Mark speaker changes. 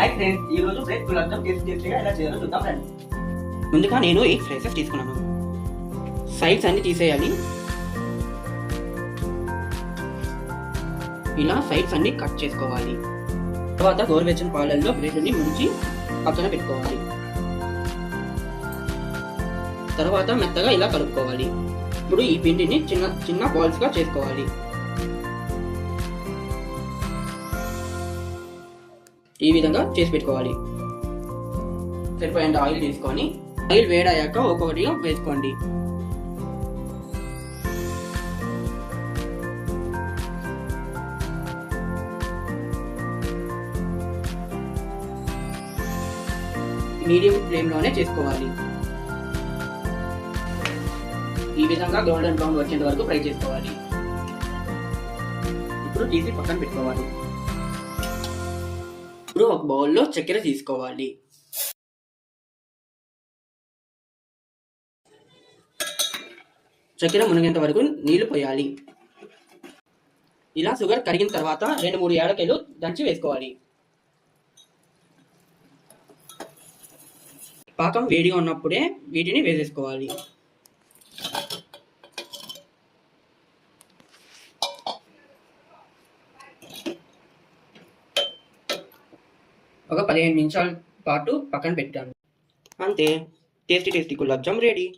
Speaker 1: Hi friends ఈ రోజు break gulab jam taste టేస్టీగా ఎలా చేయాలో చూద్దాం రండి.
Speaker 2: ముందుగా నేను ఎయిట్ స్లైసెస్ తీసుకున్నాను. సైడ్స్ అన్ని తీసేయాలి. ఇలా సైడ్స్ అన్ని కట్ చేసుకోవాలి. తర్వాత గోరువెచ్చని పాలల్లో బ్రేడ్ని ముంచి పక్కన పెట్టుకోవాలి. తర్వాత మెత్తగా ఇలా కలుపుకోవాలి. ఇప్పుడు ఈ పిండిని చిన్న చిన్న బాల్స్గా చేసుకోవాలి. ఈ విధంగా చేసి పెట్టుకోవాలి. సరిపోయేంత ఆయిల్ తీసుకొని ఆయిల్ వేడయ్యాక ఒక్కొక్కటిగా వేసుకోండి. మీడియం ఫ్లేమ్లోనే చేసుకోవాలి. ఈ విధంగా గోల్డెన్ బ్రౌన్ వచ్చేంత వరకు ఫ్రై చేసుకోవాలి. ఇప్పుడు తీసి పక్కన పెట్టుకోవాలి. ఇప్పుడు ఒక బౌల్లో చక్కెర తీసుకోవాలి. చక్కెర మునిగేంత వరకు నీళ్ళు పోయాలి. ఇలా షుగర్ కరిగిన తర్వాత రెండు మూడు ఏడకాయలు దంచి వేసుకోవాలి. పాకం వేడిగా ఉన్నప్పుడే వీటిని వేసేసుకోవాలి. ఒక పదిహేను నిమిషాల పాటు పక్కన పెట్టాను. అంతే. Tasty tasty gulab jam ready